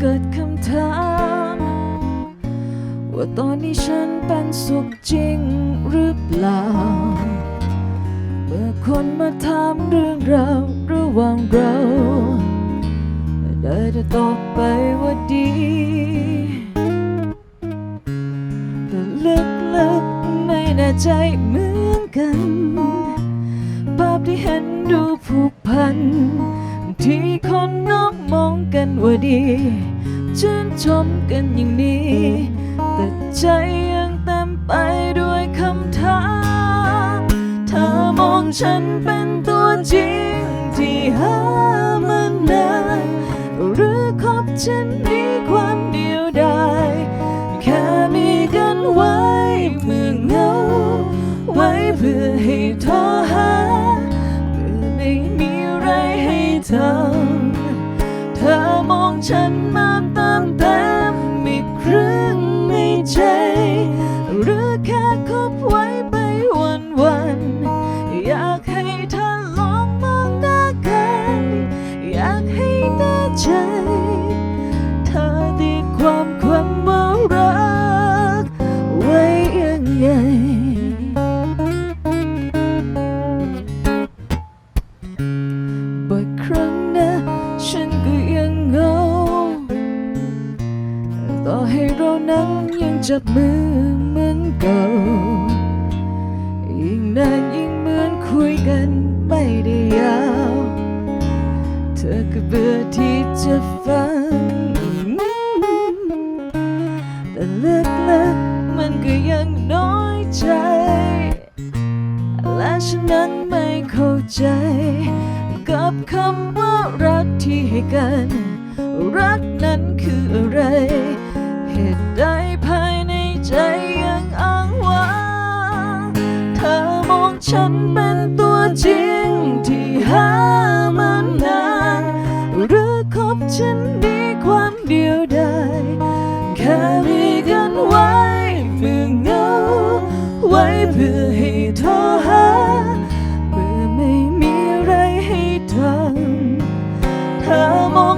เกิดคำถาม ว่าตอนนี้ฉันเป็นสุขจริงหรือเปล่า เมื่อคนมาถามเรื่องราวระหว่างเราได้แต่ตอบไปว่าดีแต่ลึกๆไม่แน่ใจเหมือนกัน ภาพที่เห็นดูผูกพัน ที่คนนอกมองกันว่าดี ชื่นชมกันอย่างนี้ แต่ใจยังเต็มไปด้วยคำถามเธอมองฉันเป็นตัวจริงที่หามานานหรือคบฉันมีความเดียวดายแค่มีกันไว้เมื่อเงา ไว้เพื่อให้โทรหาเมื่อไม่มีอะไรให้ทำเธอมองฉัน ใจเธอตีความความว่ารัก ไว้ยังไง บ่อยครั้งนะฉันก็ยังเหงาต่อให้เรานั้นยังจับมือเหมือนเก่า ยิ่งนานยิ่งเหมือนคุยกันไม่ได้ยาว อก็เบื่อที่จะฟัง แต่เลึกๆมันก็ยังน้อยใจ และฉันนั้นไม่เข้าใจ กับคำว่ารักที่ให้กัน รักนั้นคืออะไร เหตุใดภายในใจยังอ้างว้างเธอมองฉันเป็นตัวจริงที่หา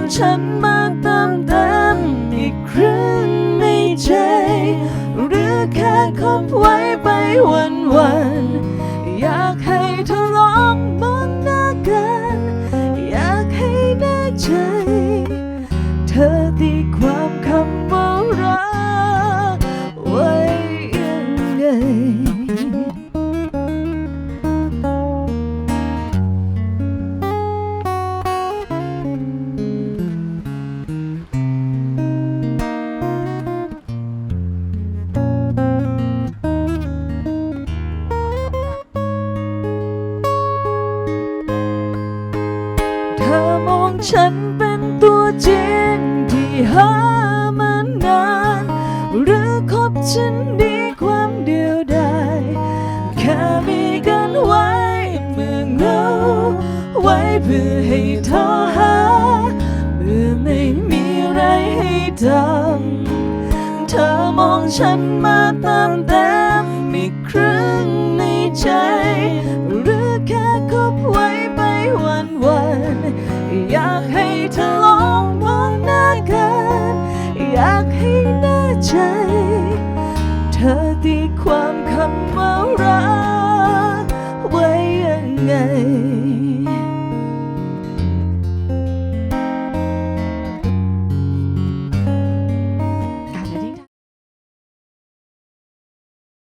ของฉันมาเติมเต็มอีกครึ่งในใจหรือแค่คบไว้ไปวันวันอยากให้เธอลองมองหน้ากัน อยากให้แน่ใจ ฉันเป็นตัวจริงที่หามานานหรือคบฉันดีความเดียวดายแค่มีกันไว้เมื่อเงาไว้เพื่อให้โทรหาเมื่อไม่มีอะไรให้ทำเธอมองฉันมาติมเต็มอีครึ่งในใจ เธอลองมองหน้ากัน อยากให้แน่ใจ เธอตีความคำว่ารักไว้ยังไง